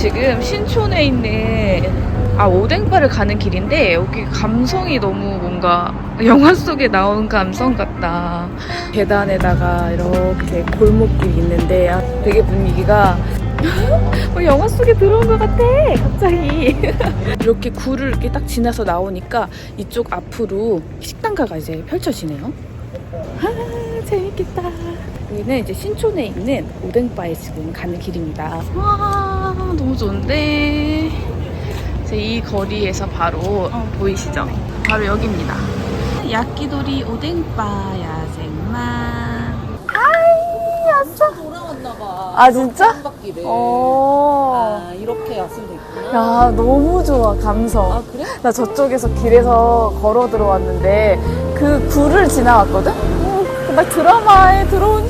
지금 신촌에 있는 아 오뎅바를 가는 길인데 여기 감성이 너무 뭔가 영화 속에 나온 감성 같다. 계단에다가 이렇게 골목길이 있는데 아, 되게 분위기가 어, 영화 속에 들어온 것 같아. 갑자기 이렇게 굴을 이렇게 딱 지나서 나오니까 이쪽 앞으로 식당가가 이제 펼쳐지네요. 아 재밌겠다. 여기는 이제 신촌에 있는 오뎅바에 지금 가는 길입니다. 와 너무 좋은데. 이제 이 거리에서 바로 어, 보이시죠? 바로 여기입니다. 야끼도리 오뎅바 야생마. 아이. 돌아왔나 봐. 아 진짜? 바퀴를. 어. 아 이렇게 왔으면 됐구나. 야 너무 좋아 감성. 아 그래? 나 저쪽에서 길에서 걸어 들어왔는데 그 굴을 지나왔거든? 어, 나 드라마에 들어온 줄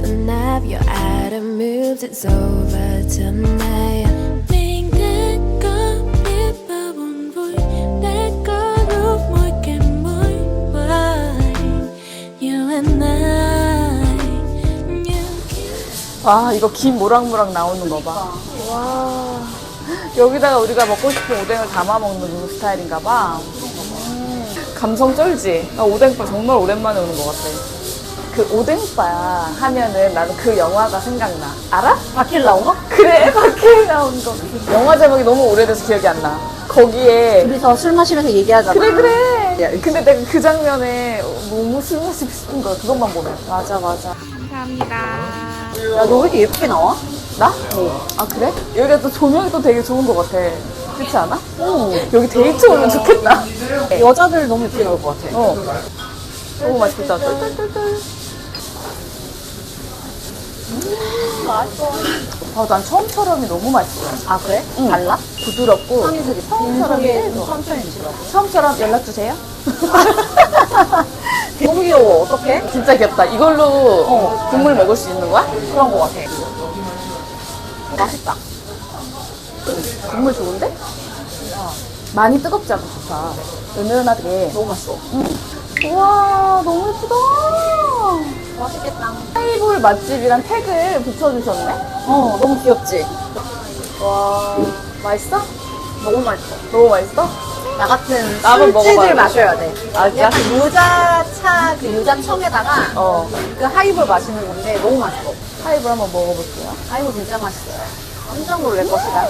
enough your item moves it's over tonight 와, 이거 김 모락모락 나오는 거 봐. 와. 여기다가 우리가 먹고 싶은 오뎅을 담아 먹는 스타일인가 봐. 음, 감성 쩔지? 나 오뎅바 정말 오랜만에 오는 것 같아. 그 오뎅바 하면은 나는 그 영화가 생각나. 알아? 바퀴를 나온 거? 그래, 밖에 나온 거. 영화 제목이 너무 오래돼서 기억이 안 나. 거기에. 둘이서 술 마시면서 얘기하잖아. 그래, 그래. 야, 근데 내가 그 장면에 너무 술 마시고 싶은 거야. 그것만 보면. 맞아, 맞아. 야너 왜 이렇게 예쁘게 나와? 나? 아 그래? 여기가 또 조명이 또 되게 좋은 것 같아. 그렇지 않아? 여기 데이트 오면 좋겠다. 여자들 너무 예쁘게 나올 것 같아. 어. 너무 맛있겠다. 똘똘똘똘. 맛있어. 아, 난 처음처럼이 너무 맛있어. 아 그래? 응. 달라? 부드럽고. 처음이 처음처럼이 천천히 드시라고. 처음처럼 연락 주세요. 너무 귀여워. 어떡해? 진짜 귀엽다. 이걸로 어, 국물 먹을 수 있는 거야? 그런 것 같아. 맛있다. 국물 좋은데? 많이 뜨겁지 않고 좋다. 은은하게. 너무 맛있어. 우와, 너무 예쁘다. 맛있겠다. 하이볼 맛집이란 태그를 붙여주셨네? 어 너무 귀엽지? 와, 맛있어? 너무 맛있어. 너무 맛있어? 나 같은 나도 술집을 먹어봐야. 마셔야 돼. 아, 진짜? 약간 유자차 그 유자청에다가 어. 그 하이볼 마시는 건데 너무 맛있어. 하이볼 한번 먹어볼게요. 하이볼 진짜 맛있어요. 깜짝 놀랄 것이다.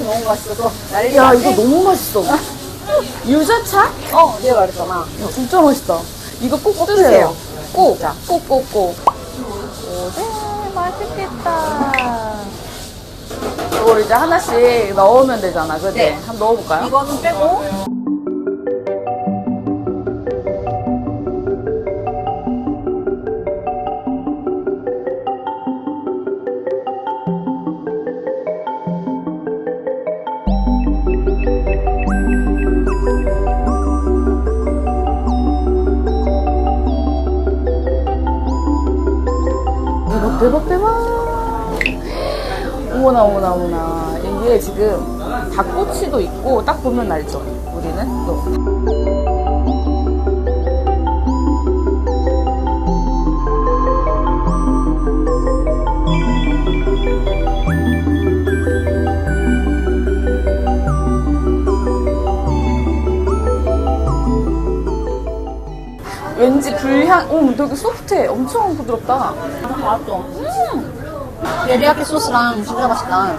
너무 맛있어서 난리 야. 이거 너무 맛있어. 유자차? 어, 내가 말했잖아. 야, 진짜 맛있다. 이거 꼭꼭 드세요. 꼭. 꼭, 꼭, 꼭. 오뎅 맛있겠다. 이걸 이제 하나씩 넣으면 되잖아, 그지? 네. 한번 넣어볼까요? 이거는 빼고 대박 어머나. 어머나 어머나 이게 지금 닭꼬치도 있고 딱 보면 알죠? 우리는 또 왠지 불향, 어, 되게 소프트해. 엄청 부드럽다. 맛있어. 데리야끼 소스랑 진짜 맛있다.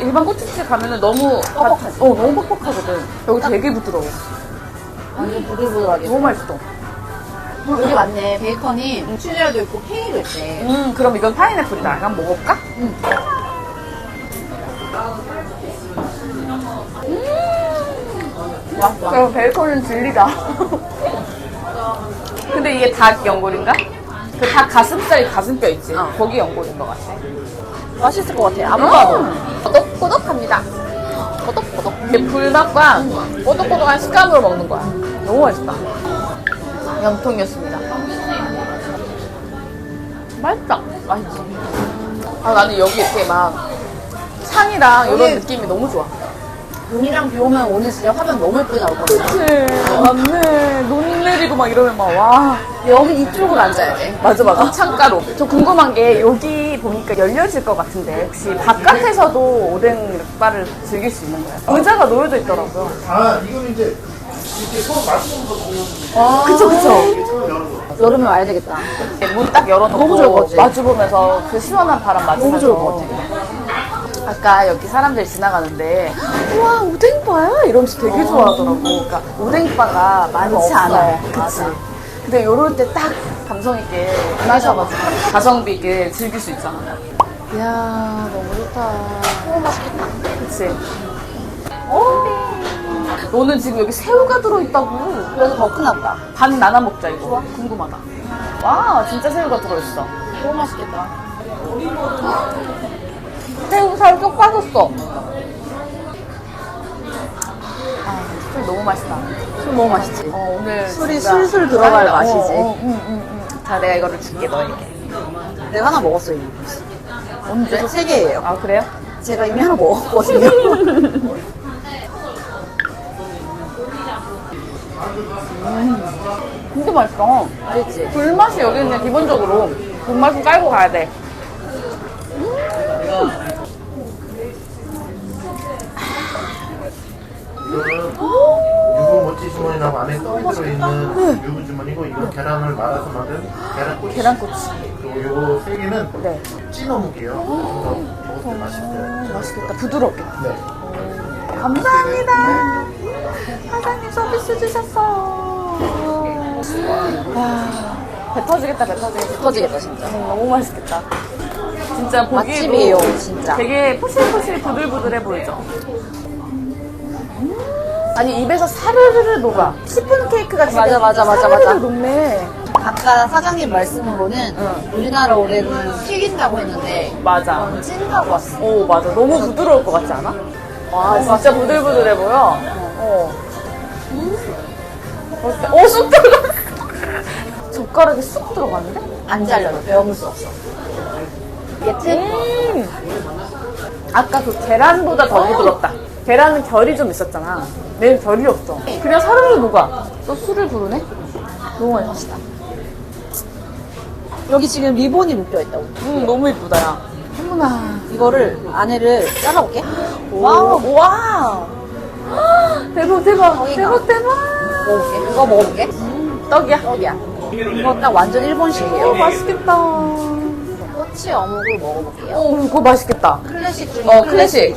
일반 꼬치집 가면은 너무 뻑뻑하지? 어 너무 뻑뻑하거든. 여기 되게 부드러워. 완전 부들부들하게. 너무 맛있어. 여기 맞네. 베이컨이 칠리아도 있고 케이도 있대. 음 그럼 이건 파인애플이다. 한번 먹어볼까? 응. 맛있다. 그럼 베이컨은 진리다. 근데 이게 닭 연골인가? 그 닭 가슴살 가슴뼈 있지? 어. 거기 연골인 것 같아. 맛있을 것 같아. 아무거나. 음, 꼬독꼬독합니다. 꼬독꼬독. 이게 불맛과 꼬독꼬독한 식감으로 먹는 거야. 너무 맛있다. 염통이었습니다. 맛있다. 맛있지. 아, 나는 여기 이렇게 막 산이랑 이런 느낌이 너무 좋아. 눈이랑 비 오면 오늘 진짜 화면 너무 예쁘게 나올 거거든. 그치. 맞네. 눈 내리고 막 이러면 막, 와. 여기 이쪽으로 앉아야 돼. 맞아, 맞아. 창가로. 저 궁금한 게 여기 보니까 열려질 것 같은데 혹시 바깥에서도 오뎅 바를 즐길 수 있는 거예요? 의자가 놓여져 있더라고요. 아, 이거는 이제 이렇게 서로 맞추는 거 보면 그쵸, 그쵸. 처음 여는 거. 여름에 와야 되겠다. 문 딱 열어놓고 너무 좋을 것 같아. 마주 보면서 그 시원한 바람 맞으면서 너무 좋을 것아 까 여기 사람들이 지나가는데 우와 오뎅바야? 이러면서 되게 좋아하더라고 그러니까 오뎅바가 많지. 않아요 그치? 맞아. 근데 요럴 때 딱 감성 있게 마셔가지고 가성비 있게 즐길 수 있잖아 이야 너무 좋다 너무 맛있겠다. 그치? 너는 지금 여기 새우가 들어있다고 그래서 더 보다. 반 나눠 먹자 이거 궁금하다 와 진짜 새우가 들어있어 너무 맛있겠다. 새우 살쪽 빠졌어. 아, 술 너무 맛있다. 술 너무 맛있지. 어, 오늘 술이 진짜 술술 들어갈 어, 맛이지. 어, 응, 응, 응. 자, 내가 이거를 줄게 너에게. 내가 하나 먹었어, 이미. 언제? 그래서 세 개예요. 아, 그래요? 제가 이미 하나 먹었거든요. 진짜 맛있어. 알지? 불맛이 여기 있는 기본적으로 불맛은 깔고 가야 돼. 이거는 유부 모찌 주머니라고 안에 떡이 들어있는 유부 주머니고 이건 계란을 말아서 만든 계란꼬치. 계란꼬치. 그리고 요거 세 개는 네. 찐어묵이에요. 먹을 때 맛있게. 맛있겠다. 부드럽게. 네. 감사합니다. 사장님 서비스 주셨어. 와, 배 터지겠다, 배 터지겠다. 터지겠다, 진짜. 음, 너무 맛있겠다. 진짜 보기에도 맛집이에요, 진짜. 되게 포실포실 부들부들해 보이죠? 아니 입에서 사르르르 녹아. 시폰 케이크가 맞아, 맞아, 맞아, 사르르르 맞아. 녹네. 아까 사장님 말씀으로는 응. 우리나라 오뎅은 튀긴다고 했는데 맞아. 이건 찐다고 왔어. 오 맞아. 너무 부드러울 것 같지 않아? 와 진짜 부들부들해 보여. 어. 맛있다. 오, 쑥 들어가. 젓가락에 쑥 들어갔는데? 안 잘려도 배워볼 수 없어. 알겠지? 음. 아까 그 계란보다 더 부드럽다. 계란은 결이 좀 있었잖아. 얘는 결이 없어. 그냥 사르르 녹아. 또 술을 부르네? 너무 맛있다. 여기 지금 리본이 묶여 있다고. 음, 너무 이쁘다, 야. 어머나. 이거를 안에를 잘라볼게. 와우, 와. 대박, 대박. 대박, 대박. 먹어볼게. 이거 먹어볼게. 떡이야. 떡이야. 이거 딱 완전 일본식이에요. 오, 맛있겠다. 꼬치 어묵을 먹어볼게요. 오, 이거 맛있겠다. 클래식 중에 어, 클래식.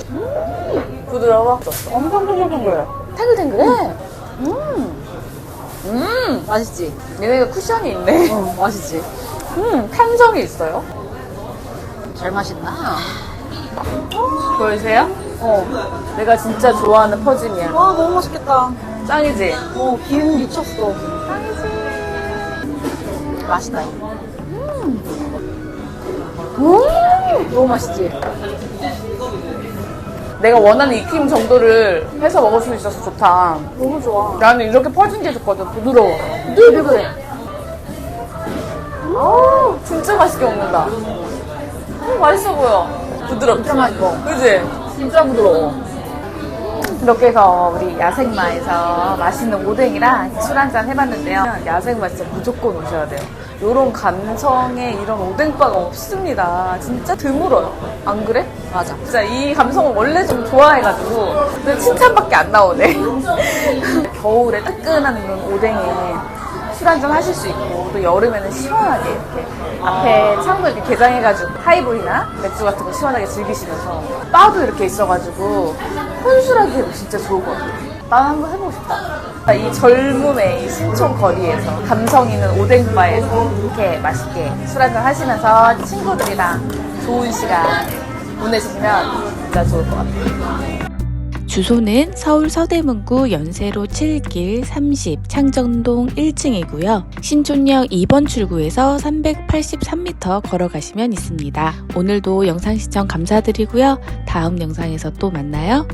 부드러워. 엄청 탱글탱글해. 탱글탱글해. 음. 음. 맛있지? 얘네가 쿠션이 있네. 어, 맛있지? 음, 탕정이 있어요. 잘 마신다. 보이세요? 어. 내가 진짜 좋아하는 퍼짐이야. 와, 너무 맛있겠다. 짱이지? 어, 기운 미쳤어. 맛있다. 음! 너무 맛있지? 내가 원하는 익힘 정도를 해서 먹을 수 있어서 좋다. 너무 좋아. 나는 이렇게 퍼진 게 좋거든. 부드러워. 부들부들해. 아, 진짜 맛있게 먹는다. 음, 맛있어 보여. 부드럽지? 진짜 맛있어. 그지? 진짜 부드러워. 이렇게 해서 우리 야생마에서 맛있는 오뎅이랑 술 한잔 해봤는데요. 야생마 진짜 무조건 오셔야 돼요. 요런 감성의 이런 오뎅바가 없습니다. 진짜 드물어요. 안 그래? 맞아. 진짜 이 감성을 원래 좀 좋아해가지고 근데 칭찬밖에 안 나오네 겨울에 뜨끈한 이런 오뎅에 술 한잔 하실 수 있고 또 여름에는 시원하게 이렇게 앞에 창문 이렇게 개장해가지고 하이볼이나 맥주 같은 거 시원하게 즐기시면서 바도 이렇게 있어가지고 혼술하기에도 진짜 좋을 것 같아요 난 한번 해보고 싶다 이 젊음의 이 신촌 거리에서 감성 있는 오뎅바에서 이렇게 맛있게 술 한잔 하시면서 친구들이랑 좋은 시간 보내시면 진짜 좋을 것 같아요. 주소는 서울 서대문구 연세로 7길 30 창정동 1층이고요. 신촌역 2번 출구에서 383m 걸어가시면 있습니다. 오늘도 영상 시청 감사드리고요. 다음 영상에서 또 만나요.